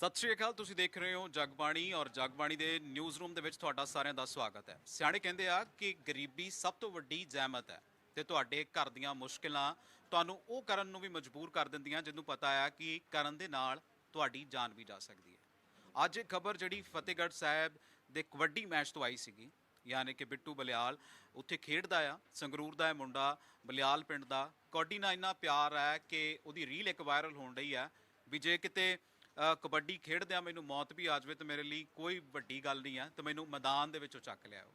ਸਤਿ ਸ਼੍ਰੀ ਅਕਾਲ, ਤੁਸੀਂ ਦੇਖ ਰਹੇ ਹੋ ਜਗਬਾਣੀ ਔਰ ਜਗਬਾਣੀ ਦੇ ਨਿਊਜ਼ ਰੂਮ ਦੇ ਵਿੱਚ ਤੁਹਾਡਾ ਸਾਰਿਆਂ ਦਾ ਸਵਾਗਤ ਹੈ। ਸਿਆਣੇ ਕਹਿੰਦੇ ਆ ਕਿ ਗਰੀਬੀ ਸਭ ਤੋਂ ਵੱਡੀ ਜ਼ਹਿਮਤ ਹੈ ਤੇ ਤੁਹਾਡੇ ਘਰ ਦੀਆਂ ਮੁਸ਼ਕਿਲਾਂ ਤੁਹਾਨੂੰ ਉਹ ਕਰਨ ਨੂੰ ਵੀ ਮਜਬੂਰ ਕਰ ਦਿੰਦੀਆਂ ਜਿਹਨੂੰ ਪਤਾ ਆ ਕਿ ਕਰਨ ਦੇ ਨਾਲ ਤੁਹਾਡੀ ਜਾਨ ਵੀ ਜਾ ਸਕਦੀ ਹੈ। ਅੱਜ ਇਹ ਖਬਰ ਜਿਹੜੀ ਫਤਿਹਗੜ੍ਹ ਸਾਹਿਬ ਦੇ ਕਬੱਡੀ ਮੈਚ ਤੋਂ ਆਈ ਸੀਗੀ, ਯਾਨੀ ਕਿ ਬਿੱਟੂ ਬਲਿਆਲ ਉੱਥੇ ਖੇਡਦਾ ਆ, ਸੰਗਰੂਰ ਦਾ ਇਹ ਮੁੰਡਾ ਬਲਿਆਲ ਪਿੰਡ ਦਾ। ਕਬੱਡੀ ਨਾਲ ਇੰਨਾ ਪਿਆਰ ਹੈ ਕਿ ਉਹਦੀ ਰੀਲ ਇੱਕ ਵਾਇਰਲ ਹੋਣ ਰਹੀ ਆ ਵੀ ਜੇ ਕਿਤੇ ਕਬੱਡੀ ਖੇਡਦਿਆਂ ਮੈਨੂੰ ਮੌਤ ਵੀ ਆ ਜਾਵੇ ਤੇ ਮੇਰੇ ਲਈ ਕੋਈ ਵੱਡੀ ਗੱਲ ਨਹੀਂ ਆ ਤੇ ਮੈਨੂੰ ਮੈਦਾਨ ਦੇ ਵਿੱਚੋਂ ਚੱਕ ਲਿਆਓ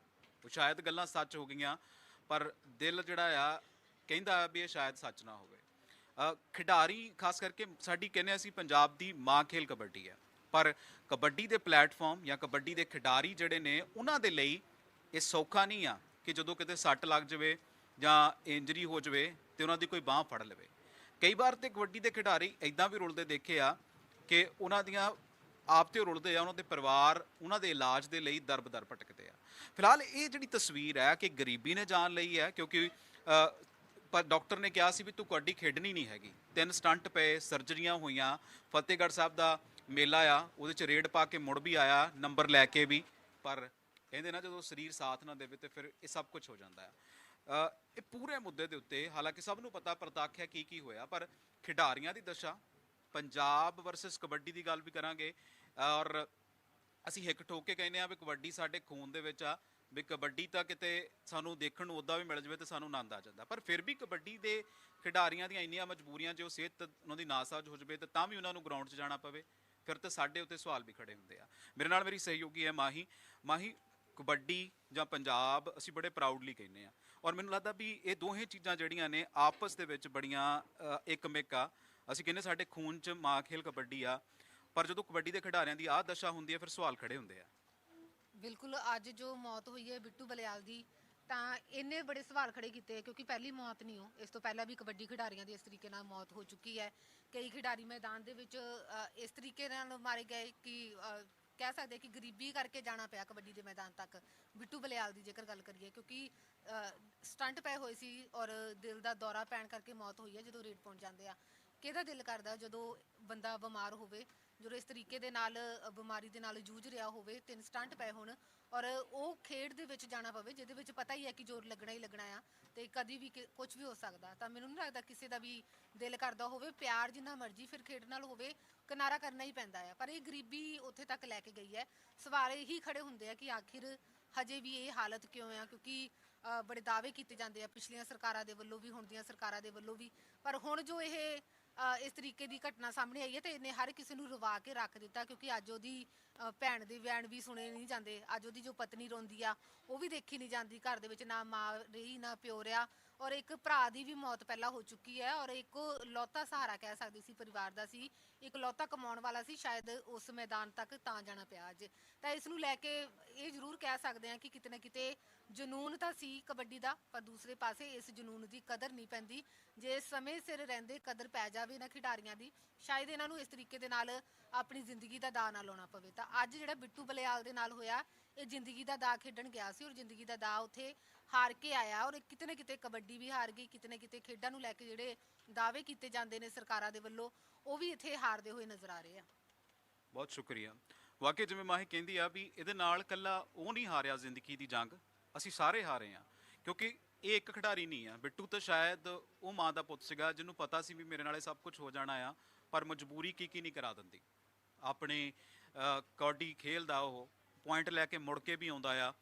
ਉਹ। ਸ਼ਾਇਦ ਗੱਲਾਂ ਸੱਚ ਹੋ ਗਈਆਂ, ਪਰ ਦਿਲ ਜਿਹੜਾ ਆ ਕਹਿੰਦਾ ਵੀ ਇਹ ਸ਼ਾਇਦ ਸੱਚ ਨਾ ਹੋਵੇ। ਖਿਡਾਰੀ ਖਾਸ ਕਰਕੇ ਸਾਡੀ ਕਹਿੰਦੇ ਅਸੀਂ ਪੰਜਾਬ ਦੀ ਮਾਂ ਖੇਲ ਕਬੱਡੀ ਆ, ਪਰ ਕਬੱਡੀ ਦੇ ਪਲੇਟਫਾਰਮ ਜਾਂ ਕਬੱਡੀ ਦੇ ਖਿਡਾਰੀ ਜਿਹੜੇ ਨੇ ਉਹਨਾਂ ਦੇ ਲਈ ਇਹ ਸੌਖਾ ਨਹੀਂ ਆ ਕਿ ਜਦੋਂ ਕਿਤੇ ਸੱਟ ਲੱਗ ਜਾਵੇ ਜਾਂ ਇੰਜਰੀ ਹੋ ਜਾਵੇ ਤੇ ਉਹਨਾਂ ਦੀ ਕੋਈ ਬਾਹ ਫੜ ਲਵੇ। ਕਈ ਵਾਰ ਤੇ ਕਬੱਡੀ ਦੇ ਖਿਡਾਰੀ ਐਦਾਂ ਵੀ ਰੁਲਦੇ ਦੇਖੇ ਆ ਕਿ ਉਹਨਾਂ ਦੀਆਂ ਆਪ ਤੇ ਰੁਲਦੇ ਆ ਉਹਨਾਂ ਦੇ ਪਰਿਵਾਰ ਉਹਨਾਂ ਦੇ ਇਲਾਜ ਦੇ ਲਈ ਦਰਬਦਰ ਭਟਕਦੇ ਆ। ਫਿਲਹਾਲ ਇਹ ਜਿਹੜੀ ਤਸਵੀਰ ਹੈ ਕਿ ਗਰੀਬੀ ਨੇ ਜਾਨ ਲਈ ਹੈ ਕਿਉਂਕਿ ਅ, ਪਰ ਡਾਕਟਰ ਨੇ ਕਿਹਾ ਸੀ ਵੀ ਤੂੰ ਕਬੱਡੀ ਖੇਡਣੀ ਨਹੀਂ ਹੈਗੀ। ਤਿੰਨ ਸਟੰਟ ਪਏ ਸਰਜਰੀਆਂ ਹੋਈਆਂ ਫਤਿਹਗੜ੍ਹ ਸਾਹਿਬ ਦਾ ਮੇਲਾ ਆ ਉਹਦੇ ਚ ਰੇਡ ਪਾ ਕੇ ਮੁੜ ਵੀ ਆਇਆ ਨੰਬਰ ਲੈ ਕੇ ਵੀ ਪਰ ਕਹਿੰਦੇ ਨਾ ਜਦੋਂ ਸਰੀਰ ਸਾਥ ਨਾ ਦੇਵੇ ਤੇ ਫਿਰ ਇਹ ਸਭ ਕੁਝ ਹੋ ਜਾਂਦਾ ਹੈ ਇਹ ਪੂਰੇ ਮੁੱਦੇ ਦੇ ਉੱਤੇ ਹਾਲਾਂਕਿ ਸਭ ਨੂੰ ਪਤਾ ਪ੍ਰਤੱਖ ਹੈ ਕੀ ਕੀ ਹੋਇਆ ਪਰ ਖਿਡਾਰੀਆਂ ਦੀ ਦਸ਼ਾ ਪੰਜਾਬ ਵਰਸਸ ਕਬੱਡੀ ਦੀ ਗੱਲ ਵੀ ਕਰਾਂਗੇ। ਔਰ ਅਸੀਂ ਹਿੱਕ ਠੋਕ ਕੇ ਕਹਿੰਦੇ ਆ ਵੀ ਕਬੱਡੀ ਸਾਡੇ ਖੂਨ ਦੇ ਵਿੱਚ ਆ, ਵੀ ਕਬੱਡੀ ਤਾਂ ਕਿਤੇ ਸਾਨੂੰ ਦੇਖਣ ਨੂੰ ਉਦਾਂ ਵੀ ਮਿਲ ਜਵੇ ਤੇ ਸਾਨੂੰ ਆਨੰਦ ਆ ਜਾਂਦਾ। ਪਰ ਫਿਰ ਵੀ ਕਬੱਡੀ ਦੇ ਖਿਡਾਰੀਆਂ ਦੀਆਂ ਇੰਨੀਆਂ ਮਜਬੂਰੀਆਂ ਜੇ ਉਹ ਸਿਹਤ ਉਹਨਾਂ ਦੀ ਨਾਸਾਜ ਹੋ ਜਵੇ ਤੇ ਤਾਂ ਵੀ ਉਹਨਾਂ ਨੂੰ ਗਰਾਊਂਡ 'ਚ ਜਾਣਾ ਪਵੇ, ਫਿਰ ਤਾਂ ਸਾਡੇ ਉੱਤੇ ਸਵਾਲ ਵੀ ਖੜੇ ਹੁੰਦੇ ਆ। ਮੇਰੇ ਨਾਲ ਮੇਰੀ ਸਹਿਯੋਗੀ ਹੈ ਮਾਹੀ। ਮਾਹੀ, ਕਬੱਡੀ ਜਾਂ ਪੰਜਾਬ ਅਸੀਂ ਬੜੇ ਪ੍ਰਾਊਡਲੀ ਕਹਿੰਦੇ ਆ ਔਰ ਮੈਨੂੰ ਲੱਗਦਾ ਵੀ ਇਹ ਦੋਹੇ ਚੀਜ਼ਾਂ ਜਿਹੜੀਆਂ ਨੇ ਆਪਸ ਦੇ ਵਿੱਚ ਬੜੀਆਂ ਇੱਕਮਿਕ ਆ। ਅਸੀਂ ਕਹਿੰਦੇ ਸਾਡੇ ਖੂਨ 'ਚ ਮਾਂ ਖੇਲ ਕਬੱਡੀ ਆ, ਪਰ ਜਦੋਂ ਕਬੱਡੀ ਦੇ ਖਿਡਾਰੀਆਂ ਦੀ ਆਹ ਦਸ਼ਾ ਹੁੰਦੀ ਹੈ, ਫਿਰ ਸਵਾਲ ਖੜੇ ਹੁੰਦੇ ਆ। ਬਿਲਕੁਲ, ਅੱਜ ਜੋ ਮੌਤ ਹੋਈ ਹੈ ਬਿੱਟੂ ਬਲਿਆਲ ਦੀ, ਤਾਂ ਇਹਨੇ ਬੜੇ ਸਵਾਲ ਖੜੇ ਕੀਤੇ, ਕਿਉਂਕਿ ਪਹਿਲੀ ਮੌਤ ਨਹੀਂ ਹੋ ਇਸ ਤੋਂ ਪਹਿਲਾਂ ਵੀ ਕਬੱਡੀ ਖਿਡਾਰੀਆਂ ਦੀ ਇਸ ਤਰੀਕੇ ਨਾਲ ਮੌਤ ਹੋ ਚੁੱਕੀ ਹੈ। ਕਈ ਖਿਡਾਰੀ ਮੈਦਾਨ ਦੇ ਵਿੱਚ ਇਸ ਤਰੀਕੇ ਨਾਲ ਮਾਰੇ ਗਏ ਕਿ ਕਹਿ ਸਕਦੇ ਕਿ ਗਰੀਬੀ ਕਰਕੇ ਜਾਣਾ ਪਿਆ ਕਬੱਡੀ ਦੇ ਮੈਦਾਨ ਤੱਕ। ਬਿੱਟੂ ਬਲਿਆਲ ਦੀ ਜੇਕਰ ਗੱਲ ਕਰੀਏ, ਕਿਉਂਕਿ ਸਟੰਟ ਪਏ ਹੋਏ ਸੀ ਔਰ ਦਿਲ ਦਾ ਦੌਰਾ ਪੈਣ ਕਰਕੇ ਮੌਤ ਹੋਈ ਹੈ ਜਦੋਂ ਰੇਡ ਪਹੁੰਚ ਜਾਂਦੇ ਆ। ਕਿਹਦਾ ਦਿਲ ਕਰਦਾ ਜਦੋਂ ਬੰਦਾ ਬਿਮਾਰ ਹੋਵੇ, ਜਦੋਂ ਇਸ ਤਰੀਕੇ ਦੇ ਨਾਲ ਬਿਮਾਰੀ ਦੇ ਨਾਲ ਜੂਝ ਰਿਹਾ ਹੋਵੇ, ਤਿੰਨ ਸਟੰਟ ਪਏ ਹੋਣ ਔਰ ਉਹ ਖੇਡ ਦੇ ਵਿੱਚ ਜਾਣਾ ਪਵੇ, ਜਿਹਦੇ ਵਿੱਚ ਪਤਾ ਹੀ ਹੈ ਕਿ ਜ਼ੋਰ ਲੱਗਣਾ ਹੀ ਲੱਗਣਾ ਆ ਤੇ ਕਦੀ ਵੀ ਕੁਝ ਵੀ ਹੋ ਸਕਦਾ। ਤਾਂ ਮੈਨੂੰ ਨਹੀਂ ਲੱਗਦਾ ਕਿਸੇ ਦਾ ਵੀ ਦਿਲ ਕਰਦਾ ਹੋਵੇ, ਪਿਆਰ ਜਿੰਨਾ ਮਰਜ਼ੀ ਫਿਰ ਖੇਡ ਨਾਲ ਹੋਵੇ, ਕਿਨਾਰਾ ਕਰਨਾ ਹੀ ਪੈਂਦਾ ਆ। ਪਰ ਇਹ ਗਰੀਬੀ ਉੱਥੇ ਤੱਕ ਲੈ ਕੇ ਗਈ ਹੈ। ਸਵਾਲ ਇਹੀ ਖੜੇ ਹੁੰਦੇ ਆ ਕਿ ਆਖਿਰ ਹਜੇ ਵੀ ਇਹ ਹਾਲਤ ਕਿਉਂ ਆ? ਕਿਉਂਕਿ ਬੜੇ ਦਾਅਵੇ ਕੀਤੇ ਜਾਂਦੇ ਆ ਪਿਛਲੀਆਂ ਸਰਕਾਰਾਂ ਦੇ ਵੱਲੋਂ ਵੀ, ਹੁਣ ਦੀਆਂ ਸਰਕਾਰਾਂ ਦੇ ਵੱਲੋਂ ਵੀ। ਪਰ ਹੁਣ ਜੋ ਇਹ ਇਸ ਤਰੀਕੇ ਦੀ ਘਟਨਾ ਸਾਹਮਣੇ ਆਈ ਹੈ ਤੇ ਇਹਨੇ ਹਰ ਕਿਸੇ ਨੂੰ ਰਵਾ ਕੇ ਰੱਖ ਦਿੱਤਾ ਕਿਉਂਕਿ ਅੱਜ ਉਹਦੀ ਭੈਣ ਦੇ ਬਿਆਨ ਵੀ ਸੁਣੇ ਨਹੀਂ ਜਾਂਦੇ। ਅੱਜ ਉਹਦੀ ਜੋ ਪਤਨੀ ਰੋਂਦੀ ਆ, ਉਹ ਵੀ ਦੇਖੀ ਨਹੀਂ ਜਾਂਦੀ ਘਰ ਦੇ ਵਿੱਚ, ਨਾ ਮਾਂ ਰਹੀ, ਨਾ ਪਿਓ ਰਿਹਾ। ਔਰ ਇੱਕ ਭਰਾ ਦੀ ਵੀ ਮੌਤ ਪਹਿਲਾਂ ਹੋ ਚੁੱਕੀ ਹੈ ਔਰ ਇੱਕ ਲੌਤਾ ਸਹਾਰਾ ਕਹਿ ਸਕਦੀ ਸੀ ਪਰਿਵਾਰ ਦਾ ਸੀ, ਇੱਕ ਲੌਤਾ ਕਮਾਉਣ ਵਾਲਾ ਸੀ, ਸ਼ਾਇਦ ਉਸ ਮੈਦਾਨ ਤੱਕ ਤਾਂ ਜਾਣਾ ਪਿਆ ਅੱਜ। ਤਾਂ ਇਸ ਨੂੰ ਲੈ ਕੇ ਇਹ ਜ਼ਰੂਰ ਕਹਿ ਸਕਦੇ ਹਾਂ ਕਿ ਕਿਤੇ ਨਾ ਕਿਤੇ ਜਨੂਨ ਤਾਂ ਸੀ ਕਬੱਡੀ ਦਾ, ਪਰ ਦੂਸਰੇ ਪਾਸੇ ਇਸ ਜਨੂਨ ਦੀ ਕਦਰ ਨਹੀਂ ਪੈਂਦੀ। ਜੇ ਸਮੇਂ ਸਿਰ ਰਹਿੰਦੇ ਕਦਰ ਪੈ ਜਾਵੇ ਨਾ ਖਿਡਾਰੀਆਂ ਦੀ, ਸ਼ਾਇਦ ਇਹਨਾਂ ਨੂੰ ਇਸ ਤਰੀਕੇ ਦੇ ਨਾਲ ਆਪਣੀ ਜ਼ਿੰਦਗੀ ਦਾ ਦਾਅ ਨਾ ਲਾਉਣਾ ਪਵੇ। ਤਾਂ ਅੱਜ ਜਿਹੜਾ ਬਿੱਟੂ ਬਲਿਆਲ ਦੇ ਨਾਲ ਹੋਇਆ ਇਹ ਜ਼ਿੰਦਗੀ ਦਾ ਦਾਅ ਖੇਡਣ ਗਿਆ ਸੀ ਔਰ ਜ਼ਿੰਦਗੀ ਦਾ ਦਾਅ ਉੱਥੇ ਹਾਰ ਕੇ ਆਇਆ ਔਰ ਕਿਤੇ ਨਾ ਕਿਤੇ ਕਬੱਡੀ ਵੀ ਹਾਰ ਗਈ ਕਿਤੇ ਨਾ ਕਿਤੇ ਖੇਡਾਂ ਨੂੰ ਲੈ ਕੇ ਜਿਹੜੇ ਦਾਅਵੇ ਕੀਤੇ ਜਾਂਦੇ ਨੇ ਸਰਕਾਰਾਂ ਦੇ ਵੱਲੋਂ ਉਹ ਵੀ ਇੱਥੇ ਹਾਰਦੇ ਹੋਏ ਨਜ਼ਰ ਆ ਰਹੇ ਆ। ਬਹੁਤ ਸ਼ੁਕਰੀਆ। ਵਾਕਈ ਜਿਵੇਂ ਮਾਹੀ ਕਹਿੰਦੀ ਆ ਵੀ ਇਹਦੇ ਨਾਲ ਕੱਲਾ ਉਹ ਨਹੀਂ ਹਾਰਿਆ ਜ਼ਿੰਦਗੀ ਦੀ ਜੰਗ ਅਸੀਂ ਸਾਰੇ ਹਾਰੇ ਆ। ਕਿਉਂਕਿ ਇਹ ਇੱਕ ਖਿਡਾਰੀ ਨਹੀਂ ਆ। ਬਿੱਟੂ ਤਾਂ ਸ਼ਾਇਦ ਉਹ ਮਾਂ ਦਾ ਪੁੱਤ ਸੀਗਾ ਜਿਹਨੂੰ ਪਤਾ ਸੀ ਵੀ ਮੇਰੇ ਨਾਲੇ ਸਭ ਕੁਝ ਹੋ ਜਾਣਾ ਆ ਪਰ ਮਜਬੂਰੀ ਕੀ ਕੀ ਨਹੀਂ ਕਰਾ ਦਿੰਦੀ। ਆਪਣੇ ਅ, ਖੇਲਦਾ ਉਹ ਪੁਆਇੰਟ ਲੈ ਕੇ ਮੁੜ ਕੇ ਵੀ ਆਉਂਦਾ ਆ।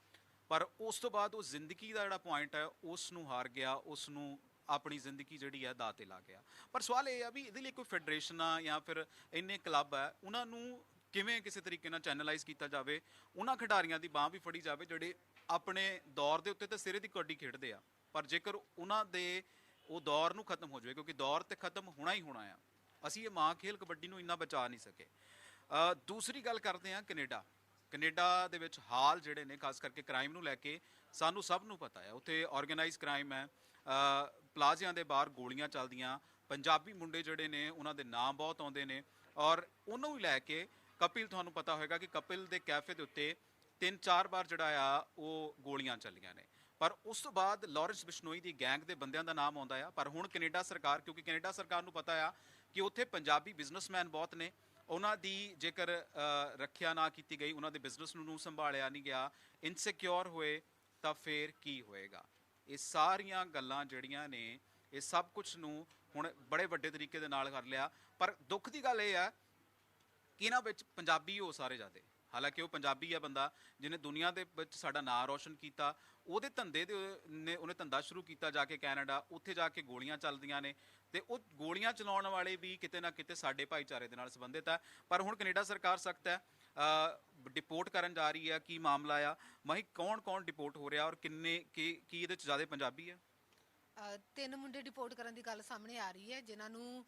ਪਰ ਉਸ ਤੋਂ ਬਾਅਦ ਉਹ ਜ਼ਿੰਦਗੀ ਦਾ ਜਿਹੜਾ ਪੁਆਇੰਟ ਹੈ ਉਸ ਨੂੰ ਹਾਰ ਗਿਆ ਉਸ ਨੂੰ ਆਪਣੀ ਜ਼ਿੰਦਗੀ ਜਿਹੜੀ ਹੈ ਦਾਅ ਤੇ ਲਾ ਗਿਆ। ਪਰ ਸਵਾਲ ਇਹ ਆ ਵੀ ਇਹਦੇ ਲਈ ਕੋਈ ਫੈਡਰੇਸ਼ਨ ਆ ਜਾਂ ਫਿਰ ਇੰਨੇ ਕਲੱਬ ਆ, ਉਹਨਾਂ ਨੂੰ ਕਿਵੇਂ ਕਿਸੇ ਤਰੀਕੇ ਨਾਲ ਚੈਨਲਾਈਜ਼ ਕੀਤਾ ਜਾਵੇ? ਉਹਨਾਂ ਖਿਡਾਰੀਆਂ ਦੀ ਬਾਹ ਵੀ ਫੜੀ ਜਾਵੇ, ਜਿਹੜੇ ਆਪਣੇ ਦੌਰ ਦੇ ਉੱਤੇ ਤਾਂ ਸਿਰੇ ਦੀ ਕਬੱਡੀ ਖੇਡਦੇ ਆ। ਪਰ ਜੇਕਰ ਉਹਨਾਂ ਦੇ ਉਹ ਦੌਰ ਨੂੰ ਖਤਮ ਹੋ ਜਾਵੇ, ਕਿਉਂਕਿ ਦੌਰ ਤੇ ਖਤਮ ਹੋਣਾ ਹੀ ਹੋਣਾ ਆ, ਅਸੀਂ ਇਹ ਮਾਂ ਖੇਲ ਕਬੱਡੀ ਨੂੰ ਇੰਨਾ ਬਚਾ ਨਹੀਂ ਸਕੇ। ਦੂਸਰੀ ਗੱਲ ਕਰਦੇ ਹਾਂ ਕੈਨੇਡਾ। ਕੈਨੇਡਾ ਦੇ ਵਿੱਚ ਹਾਲ ਜਿਹੜੇ ਨੇ, ਖਾਸ ਕਰਕੇ ਕ੍ਰਾਈਮ ਨੂੰ ਲੈ ਕੇ ਸਾਨੂੰ ਸਭ ਨੂੰ ਪਤਾ ਹੈ। ਉੱਥੇ ਆਰਗੇਨਾਈਜ਼ ਕ੍ਰਾਈਮ ਹੈ। ਪਲਾਜ਼ਿਆਂ ਦੇ ਬਾਹਰ ਗੋਲੀਆਂ ਚੱਲਦੀਆਂ, ਪੰਜਾਬੀ ਮੁੰਡੇ ਜਿਹੜੇ ਨੇ, ਉਹਨਾਂ ਦੇ ਨਾਮ ਬਹੁਤ ਆਉਂਦੇ ਨੇ ਔਰ ਉਹਨੂੰ ਹੀ ਲੈ ਕੇ ਕਪਿਲ, ਤੁਹਾਨੂੰ ਪਤਾ ਹੋਵੇਗਾ ਕਿ ਕਪਿਲ ਦੇ ਕੈਫੇ ਦੇ ਉੱਤੇ ਤਿੰਨ ਚਾਰ ਵਾਰ ਜਿਹੜਾ ਆ, ਉਹ ਗੋਲੀਆਂ ਚੱਲੀਆਂ ਨੇ। ਪਰ ਉਸ ਤੋਂ ਬਾਅਦ ਲਾਰੈਂਸ ਬਿਸ਼ਨੋਈ ਦੀ ਗੈਂਗ ਦੇ ਬੰਦਿਆਂ ਦਾ ਨਾਮ ਆਉਂਦਾ ਆ। ਪਰ ਹੁਣ ਕੈਨੇਡਾ ਸਰਕਾਰ, ਕਿਉਂਕਿ ਕੈਨੇਡਾ ਸਰਕਾਰ ਨੂੰ ਪਤਾ ਆ ਕਿ ਉੱਥੇ ਪੰਜਾਬੀ ਬਿਜ਼ਨਸਮੈਨ ਬਹੁਤ ਨੇ ਉਹਨਾਂ ਦੀ ਜੇਕਰ ਰੱਖਿਆ ਨਾ ਕੀਤੀ ਗਈ, ਉਹਨਾਂ ਦੇ ਬਿਜ਼ਨਸ ਨੂੰ ਸੰਭਾਲਿਆ ਨਹੀਂ ਗਿਆ ਇਨਸਿਕਿਉਰ ਹੋਏ ਤਾਂ ਫੇਰ ਕੀ ਹੋਏਗਾ? ਇਹ ਸਾਰੀਆਂ ਗੱਲਾਂ ਜਿਹੜੀਆਂ ਨੇ, ਇਹ ਸਭ ਕੁਝ ਨੂੰ ਹੁਣ ਬੜੇ ਵੱਡੇ ਤਰੀਕੇ ਦੇ ਨਾਲ ਕਰ ਲਿਆ। ਪਰ ਦੁੱਖ ਦੀ ਗੱਲ ਇਹ ਆ ਕਿ ਇਹਨਾਂ ਵਿੱਚ ਪੰਜਾਬੀ ਉਹ ਸਾਰੇ ਜਾਂਦੇ ਹਾਲਾਂਕਿ ਉਹ ਪੰਜਾਬੀ ਆ ਬੰਦਾ, ਜਿਹਨੇ ਦੁਨੀਆ ਦੇ ਵਿੱਚ ਸਾਡਾ ਨਾਂ ਰੋਸ਼ਨ ਕੀਤਾ, ਉਹਦੇ ਧੰਦੇ ਦੇ ਨੇ ਉਹਨੇ ਧੰਦਾ ਸ਼ੁਰੂ ਕੀਤਾ ਜਾ ਕੇ ਕੈਨੇਡਾ, ਉੱਥੇ ਜਾ ਕੇ ਗੋਲੀਆਂ ਚੱਲਦੀਆਂ ਨੇ, ਤੇ ਉਹ ਗੋਲੀਆਂ ਚਲਾਉਣ ਵਾਲੇ ਵੀ ਕਿਤੇ ਨਾ ਕਿਤੇ ਸਾਡੇ ਭਾਈਚਾਰੇ ਦੇ ਨਾਲ ਸੰਬੰਧਿਤ ਹੈ ਪਰ ਹੁਣ ਕੈਨੇਡਾ ਸਰਕਾਰ ਸਖਤ ਹੈ ਡਿਪੋਰਟ ਕਰਨ ਜਾ ਰਹੀ ਹੈ, ਕੀ ਮਾਮਲਾ ਆ? ਮਹੀ ਕੌਣ ਕੌਣ ਡਿਪੋਰਟ ਹੋ ਰਿਹਾ ਔਰ ਕਿੰਨੇ, ਕੀ ਕੀ ਇਹਦੇ ਚ ਜ਼ਿਆਦਾ ਪੰਜਾਬੀ ਆ ਤਿੰਨ ਮੁੰਡੇ ਡਿਪੋਰਟ ਕਰਨ ਦੀ ਗੱਲ ਸਾਹਮਣੇ ਆ ਰਹੀ ਹੈ, ਜਿਨ੍ਹਾਂ ਨੂੰ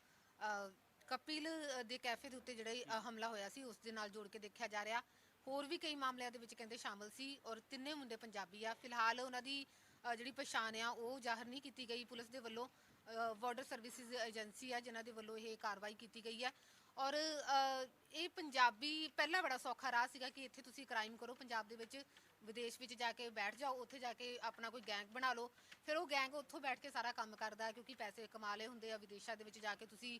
ਕਪਿਲ ਦੇ ਕੈਫੇ ਦੇ ਉੱਤੇ ਜਿਹੜਾ ਇਹ, ਹਮਲਾ ਹੋਇਆ ਸੀ ਉਸ ਦੇ ਨਾਲ ਜੋੜ ਕੇ ਦੇਖਿਆ ਜਾ ਰਿਹਾ। ਹੋਰ ਵੀ ਕਈ ਮਾਮਲਿਆਂ ਦੇ ਵਿੱਚ ਕਹਿੰਦੇ ਸ਼ਾਮਲ ਸੀ ਔਰ ਤਿੰਨੇ ਮੁੰਡੇ ਪੰਜਾਬੀ ਆ। ਫਿਲਹਾਲ ਉਹਨਾਂ ਦੀ ਜਿਹੜੀ ਪਛਾਣ ਆ ਉਹ ਜ਼ਾਹਰ ਨਹੀਂ ਕੀਤੀ ਗਈ। ਪੁਲਿਸ ਦੇ ਵੱਲੋਂ ਬਾਰਡਰ ਸਰਵਿਸਿਜ਼ ਏਜੰਸੀ ਆ ਜਿਨ੍ਹਾਂ ਦੇ ਵੱਲੋਂ ਇਹ ਕਾਰਵਾਈ ਕੀਤੀ ਗਈ ਹੈ। ਔਰ ਇਹ ਪੰਜਾਬੀ ਪਹਿਲਾਂ ਬੜਾ ਸੌਖਾ ਰਾਹ ਸੀਗਾ ਕਿ ਇੱਥੇ ਤੁਸੀਂ ਕ੍ਰਾਈਮ ਕਰੋ। ਪੰਜਾਬ ਦੇ ਵਿੱਚ ਵਿਦੇਸ਼ ਵਿੱਚ ਜਾ ਕੇ ਬੈਠ ਜਾਓ, ਉੱਥੇ ਜਾ ਕੇ ਆਪਣਾ ਕੋਈ ਗੈਂਗ ਬਣਾ ਲਓ। ਫਿਰ ਉਹ ਗੈਂਗ ਉੱਥੋਂ ਬੈਠ ਕੇ ਸਾਰਾ ਕੰਮ ਕਰਦਾ, ਕਿਉਂਕਿ ਪੈਸੇ ਕਮਾ ਲਏ ਹੁੰਦੇ ਆ ਵਿਦੇਸ਼ਾਂ ਦੇ ਵਿੱਚ ਜਾ ਕੇ ਤੁਸੀਂ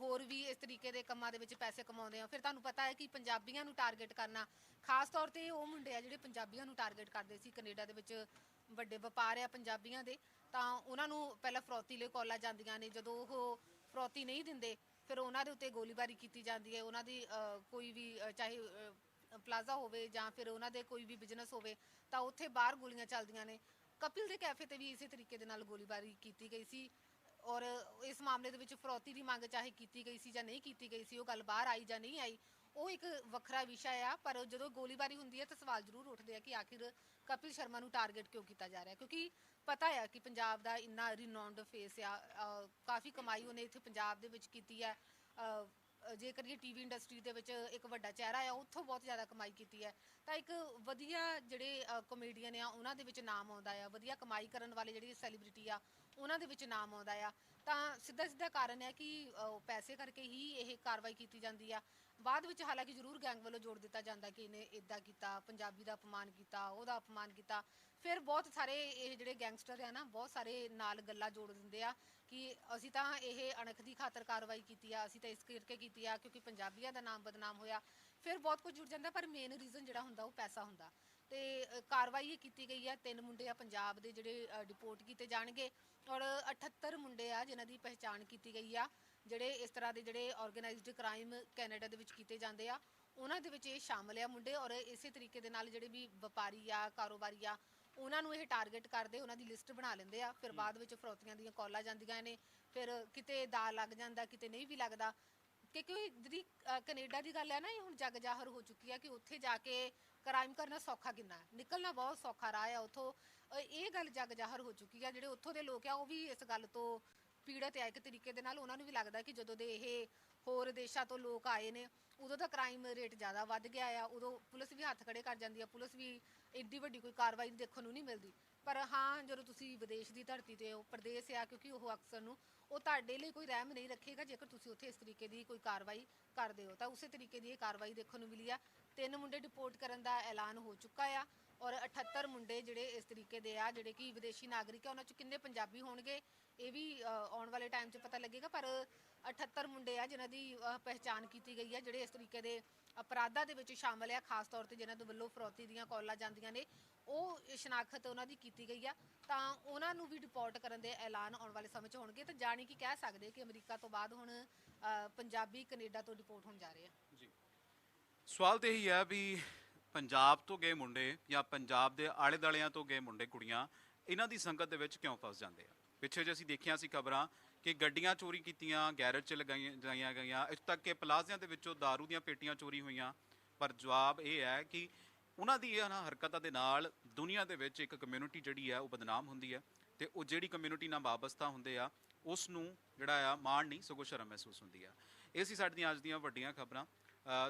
ਹੋਰ ਵੀ ਇਸ ਤਰੀਕੇ ਦੇ ਕੰਮਾਂ ਦੇ ਵਿੱਚ ਪੈਸੇ ਕਮਾਉਂਦੇ ਆ। ਫਿਰ ਤੁਹਾਨੂੰ ਪਤਾ ਹੈ ਕਿ ਪੰਜਾਬੀਆਂ ਨੂੰ ਟਾਰਗੇਟ ਕਰਨਾ, ਖਾਸ ਤੌਰ ਤੇ ਉਹ ਮੁੰਡੇ ਆ ਜਿਹੜੇ ਪੰਜਾਬੀਆਂ ਨੂੰ ਟਾਰਗੇਟ ਕਰਦੇ ਸੀ, ਕੈਨੇਡਾ ਦੇ ਵਿੱਚ ਵੱਡੇ ਵਪਾਰ ਆ ਪੰਜਾਬੀਆਂ ਦੇ, ਤਾਂ ਉਹਨਾਂ ਨੂੰ ਪਹਿਲਾਂ ਫਰੋਤੀ ਲਈ ਕਾਲਾਂ ਜਾਂਦੀਆਂ ਨੇ। ਜਦੋਂ ਉਹ ਫਰੋਤੀ ਨਹੀਂ ਦਿੰਦੇ, ਫਿਰ ਉਹਨਾਂ ਦੇ ਉੱਤੇ ਗੋਲੀਬਾਰੀ ਕੀਤੀ ਜਾਂਦੀ ਹੈ। ਉਹਨਾਂ ਦੀ ਕੋਈ ਵੀ ਚਾਹੇ ਪਲਾਜ਼ਾ ਹੋਵੇ ਜਾਂ ਫਿਰ ਉਹਨਾਂ ਦੇ ਕੋਈ ਵੀ ਬਿਜ਼ਨਸ ਹੋਵੇ ਤਾਂ ਉੱਥੇ ਬਾਹਰ ਗੋਲੀਆਂ ਚੱਲਦੀਆਂ ਨੇ। ਕਪਿਲ ਦੇ ਕੈਫੇ ਤੇ ਵੀ ਇਸੇ ਤਰੀਕੇ ਦੇ ਨਾਲ ਗੋਲੀਬਾਰੀ ਕੀਤੀ ਗਈ ਸੀ ਔਰ ਇਸ ਮਾਮਲੇ ਦੇ ਵਿੱਚ ਫਰੋਤੀ ਦੀ ਮੰਗ ਚਾਹੇ ਕੀਤੀ ਗਈ ਸੀ ਜਾਂ ਨਹੀਂ ਕੀਤੀ ਗਈ ਸੀ ਉਹ ਗੱਲ ਬਾਹਰ ਆਈ ਜਾਂ ਨਹੀਂ ਆਈ ਉਹ ਇੱਕ ਵੱਖਰਾ ਵਿਸ਼ਾ ਆ। ਪਰ ਜਦੋਂ ਗੋਲੀਬਾਰੀ ਹੁੰਦੀ ਹੈ ਤਾਂ ਸਵਾਲ ਜ਼ਰੂਰ ਉੱਠਦੇ ਆ ਕਿ ਆਖਿਰ ਕਪਿਲ ਸ਼ਰਮਾ ਨੂੰ ਟਾਰਗੇਟ ਕਿਉਂ ਕੀਤਾ ਜਾ ਰਿਹਾ ਕਿਉਂਕਿ ਪਤਾ ਆ ਕਿ ਪੰਜਾਬ ਦਾ ਇੰਨਾ ਰਿਨੌਂਡ ਫੇਸ ਆ ਅ, ਕਾਫੀ ਕਮਾਈ ਉਹਨੇ ਇੱਥੇ ਪੰਜਾਬ ਦੇ ਵਿੱਚ ਕੀਤੀ ਹੈ। ਅ, ਜੇਕਰ ਜੇ ਕਰੀਏ ਟੀਵੀ ਇੰਡਸਟਰੀ ਦੇ ਵਿੱਚ ਇੱਕ ਵੱਡਾ ਚਿਹਰਾ ਆ, ਉੱਥੋਂ ਬਹੁਤ ਜ਼ਿਆਦਾ ਕਮਾਈ ਕੀਤੀ ਹੈ। ਤਾਂ ਇੱਕ ਵਧੀਆ ਜਿਹੜੇ ਕਮੇਡੀਅਨ ਆ, ਉਹਨਾਂ ਦੇ ਵਿੱਚ ਨਾਮ ਆਉਂਦਾ ਆ। ਵਧੀਆ ਕਮਾਈ ਕਰਨ ਵਾਲੇ ਜਿਹੜੇ ਸੈਲੀਬ੍ਰਿਟੀ ਆ ਉਹਨਾਂ ਦੇ ਵਿੱਚ ਨਾਮ ਆਉਂਦਾ ਆ ਤਾਂ ਸਿੱਧਾ ਸਿੱਧਾ ਕਾਰਨ ਹੈ ਕਿ ਅ, ਪੈਸੇ ਕਰਕੇ ਹੀ ਇਹ ਕਾਰਵਾਈ ਕੀਤੀ ਜਾਂਦੀ ਆ। ਬਾਅਦ ਵਿੱਚ ਹਾਲਾਂਕਿ ਜ਼ਰੂਰ ਗੈਂਗ ਵੱਲੋਂ ਜੋੜ ਦਿੱਤਾ ਜਾਂਦਾ ਕਿ ਇਹਨੇ ਇਦਾਂ ਕੀਤਾ ਪੰਜਾਬੀ ਦਾ ਅਪਮਾਨ ਕੀਤਾ ਉਹਦਾ ਅਪਮਾਨ ਕੀਤਾ। ਫਿਰ ਬਹੁਤ ਸਾਰੇ ਇਹ ਜਿਹੜੇ ਗੈਂਗਸਟਰ ਆ ਨਾ ਬਹੁਤ ਸਾਰੇ ਨਾਲ ਗੱਲਾਂ ਜੋੜ ਦਿੰਦੇ ਆ ਕਿ ਅਸੀਂ ਤਾਂ ਇਹ ਅਣਖ ਦੀ ਖਾਤਰ ਕਾਰਵਾਈ ਕੀਤੀ ਆ ਅਸੀਂ ਤਾਂ ਇਸ ਕਰਕੇ ਕੀਤੀ ਆ ਕਿਉਂਕਿ ਪੰਜਾਬੀਆਂ ਦਾ ਨਾਮ ਬਦਨਾਮ ਹੋਇਆ। ਫਿਰ ਬਹੁਤ ਕੁਝ ਜੁੜ ਜਾਂਦਾ ਪਰ ਮੇਨ ਰੀਜ਼ਨ ਜਿਹੜਾ ਹੁੰਦਾ ਉਹ ਪੈਸਾ ਹੁੰਦਾ। ਤੇ ਅ, ਕਾਰਵਾਈ ਇਹ ਕੀਤੀ ਗਈ ਆ ਤਿੰਨ ਮੁੰਡੇ ਆ ਪੰਜਾਬ ਦੇ ਜਿਹੜੇ ਡਿਪੋਰਟ ਕੀਤੇ ਜਾਣਗੇ ਔਰ 78 ਮੁੰਡੇ ਆ ਜਿਨ੍ਹਾਂ ਦੀ ਪਹਿਚਾਣ ਕੀਤੀ ਗਈ ਆ ਜਿਹੜੇ ਇਸ ਤਰ੍ਹਾਂ ਦੇ ਜਿਹੜੇ ਆਰਗੇਨਾਈਜ਼ਡ ਕ੍ਰਾਈਮ ਕੈਨੇਡਾ ਦੇ ਵਿੱਚ ਕੀਤੇ ਜਾਂਦੇ ਆ ਉਹਨਾਂ ਦੇ ਵਿੱਚ ਇਹ ਸ਼ਾਮਲ ਆ ਮੁੰਡੇ ਔਰ ਇਸੇ ਤਰੀਕੇ ਦੇ ਨਾਲ ਜਿਹੜੇ ਵੀ ਵਪਾਰੀ ਆ ਕਾਰੋਬਾਰੀ ਆ ਉਹਨਾਂ ਨੂੰ ਇਹ ਟਾਰਗੇਟ ਕਰਦੇ ਉਹਨਾਂ ਦੀ ਲਿਸਟ ਬਣਾ ਲੈਂਦੇ ਆ। ਫਿਰ ਬਾਅਦ ਵਿੱਚ ਫਰੋਤੀਆਂ ਦੀਆਂ ਕਾਲਾਂ ਜਾਂਦੀਆਂ ਨੇ ਫਿਰ ਕਿਤੇ ਦਾ ਲੱਗ ਜਾਂਦਾ ਕਿਤੇ ਨਹੀਂ ਵੀ ਲੱਗਦਾ। ਕਿਉਂਕਿ ਜਿਹੜੀ ਅ, ਕੈਨੇਡਾ ਦੀ ਗੱਲ ਹੈ ਨਾ ਇਹ ਹੁਣ ਜੱਗ ਜ਼ਾਹਰ ਹੋ ਚੁੱਕੀ ਹੈ ਕਿ ਉੱਥੇ ਜਾ ਕੇ ਕ੍ਰਾਈਮ ਕਰਨਾ ਸੌਖਾ ਕਿੰਨਾ ਹੈ? ਨਿਕਲਣਾ ਬਹੁਤ ਸੌਖਾ ਰਾਹ ਹੈ ਉੱਥੋਂ। ਇਹ ਗੱਲ ਜੱਗ ਜ਼ਾਹਰ ਹੋ ਚੁੱਕੀ ਹੈ ਜਿਹੜੇ ਉੱਥੋਂ ਦੇ ਲੋਕ ਆ, ਉਹ ਵੀ ਇਸ ਗੱਲ ਤੋਂ ਪੀੜਤ ਹੈ ਇੱਕ ਤਰੀਕੇ ਦੇ ਨਾਲ। ਉਹਨਾਂ ਨੂੰ ਵੀ ਲੱਗਦਾ ਕਿ ਜਦੋਂ ਦੇ ਇਹ ਹੋਰ ਦੇਸ਼ਾਂ ਤੋਂ ਲੋਕ ਆਏ ਨੇ, ਉਦੋਂ ਦਾ ਕ੍ਰਾਈਮ ਰੇਟ ਜ਼ਿਆਦਾ ਵੱਧ ਗਿਆ ਆ। ਉਦੋਂ ਪੁਲਿਸ ਵੀ ਹੱਥ ਖੜੇ ਕਰ ਜਾਂਦੀ ਆ, ਪੁਲਿਸ ਵੀ ਏਡੀ ਵੱਡੀ ਕੋਈ ਕਾਰਵਾਈ ਦੇਖਣ ਨੂੰ ਨਹੀਂ ਮਿਲਦੀ। ਪਰ ਹਾਂ, ਜਦੋਂ ਤੁਸੀਂ ਵਿਦੇਸ਼ ਦੀ ਧਰਤੀ ਤੇ ਹੋ, ਪ੍ਰਦੇਸ਼ ਆ, ਕਿਉਂਕਿ ਉਹ ਅਕਸਰ ਨੂੰ, ਉਹ ਤੁਹਾਡੇ ਲਈ ਕੋਈ ਰਹਿਮ ਨਹੀਂ ਰੱਖੇਗਾ, ਜੇਕਰ ਤੁਸੀਂ ਉੱਥੇ ਇਸ ਤਰੀਕੇ ਦੀ ਕੋਈ ਕਾਰਵਾਈ ਕਰਦੇ ਹੋ। ਤਾਂ ਉਸੇ ਤਰੀਕੇ ਦੀ ਇਹ ਕਾਰਵਾਈ ਦੇਖਣ ਨੂੰ ਮਿਲੀ ਆ। ਤਿੰਨ ਮੁੰਡੇ ਡਿਪੋਰਟ ਕਰਨ ਦਾ ਐਲਾਨ ਹੋ ਚੁੱਕਾ ਆ ਔਰ 78 ਮੁੰਡੇ ਜਿਹੜੇ ਇਸ ਤਰੀਕੇ ਦੇ ਆ ਜਿਹੜੇ ਕਿ ਵਿਦੇਸ਼ੀ ਨਾਗਰਿਕ ਆ ਉਹਨਾਂ ਚ ਕਿੰਨੇ ਪੰਜਾਬੀ ਹੋਣਗੇ ਇਹ ਵੀ ਆਉਣ ਵਾਲੇ ਟਾਈਮ 'ਚ ਪਤਾ ਲੱਗੇਗਾ ਪਰ 78 ਮੁੰਡੇ ਆ ਜਿਨ੍ਹਾਂ ਦੀ ਅ, ਪਹਿਚਾਣ ਕੀਤੀ ਗਈ ਆ ਜਿਹੜੇ ਇਸ ਤਰੀਕੇ ਦੇ ਅਪਰਾਧਾਂ ਦੇ ਵਿੱਚ ਸ਼ਾਮਲ ਆ ਖਾਸ ਤੌਰ ਤੇ ਜਿਨ੍ਹਾਂ ਦੇ ਵੱਲੋਂ ਫਰੋਤੀ ਦੀਆਂ ਕਾਲਾਂ ਜਾਂਦੀਆਂ ਨੇ ਉਹ ਸ਼ਨਾਖਤ ਉਹਨਾਂ ਦੀ ਕੀਤੀ ਗਈ ਆ। ਤਾਂ ਉਹਨਾਂ ਨੂੰ ਵੀ ਡਿਪੋਰਟ ਕਰਨ ਦੇ ਐਲਾਨ ਆਉਣ ਵਾਲੇ ਸਮੇਂ 'ਚ ਹੋਣਗੇ ਤਾਂ ਜਾਣੀ ਕਿ ਕਹਿ ਸਕਦੇ ਕਿ ਅਮਰੀਕਾ ਤੋਂ ਬਾਅਦ ਹੁਣ ਪੰਜਾਬੀ ਕੈਨੇਡਾ ਤੋਂ ਡਿਪੋਰਟ ਹੋਣ ਜਾ ਰਹੇ ਆ। ਜੀ। ਸਵਾਲ ਤੇ ਇਹੀ ਹੈ ਵੀ ਪੰਜਾਬ ਤੋਂ ਗਏ ਮੁੰਡੇ ਜਾਂ ਪੰਜਾਬ ਦੇ ਆਲੇ ਦਾਲਿਆਂ ਤੋਂ ਗਏ ਮੁੰਡੇ, ਕੁੜੀਆਂ, ਇਹਨਾਂ ਦੀ ਸੰਗਤ ਦੇ ਵਿੱਚ ਕਿਉਂ ਫਸ ਜਾਂਦੇ ਆ? ਪਿੱਛੇ ਜੇ ਅਸੀਂ ਦੇਖਿਆ ਸੀ ਖਬਰਾਂ ਕਿ ਗੱਡੀਆਂ ਚੋਰੀ ਕੀਤੀਆਂ, ਗੈਰੇਜ 'ਚ ਲਗਾਈਆਂ ਜਾਈਆਂ ਗਈਆਂ ਇੱਥੇ ਤੱਕ ਕਿ ਪਲਾਜ਼ਿਆਂ ਦੇ ਵਿੱਚੋਂ दारू ਦੀਆਂ ਪੇਟੀਆਂ ਚੋਰੀ ਹੋਈਆਂ। ਪਰ ਜਵਾਬ ਇਹ ਹੈ ਕਿ ਉਹਨਾਂ ਦੀ ਇਹਨਾਂ ਹਰਕਤਾਂ ਦੇ ਨਾਲ ਦੁਨੀਆ ਦੇ ਵਿੱਚ ਇੱਕ ਕਮਿਊਨਿਟੀ ਜਿਹੜੀ ਹੈ ਉਹ ਬਦਨਾਮ ਹੁੰਦੀ ਹੈ ਤੇ ਉਹ ਜਿਹੜੀ ਕਮਿਊਨਿਟੀ ਨਾਲ ਵਾਬਸਤਾ ਹੁੰਦੇ ਆ ਉਸ ਨੂੰ ਜਿਹੜਾ ਆ ਮਾਣ ਨਹੀਂ, ਸਗੋਂ ਸ਼ਰਮ ਮਹਿਸੂਸ ਹੁੰਦੀ ਆ। ਇਹ ਸੀ ਸਾਡੀਆਂ ਅੱਜ ਦੀਆਂ ਵੱਡੀਆਂ ਖਬਰਾਂ।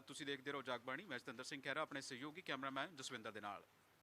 ਤੁਸੀਂ ਦੇਖਦੇ ਰਹੋ ਜਗਬਾਣੀ। ਮੈਂ ਜਤਿੰਦਰ ਸਿੰਘ ਖਹਿਰਾ ਆਪਣੇ ਸਹਿਯੋਗੀ ਕੈਮਰਾਮੈਨ ਜਸਵਿੰਦਰ ਦੇ ਨਾਲ।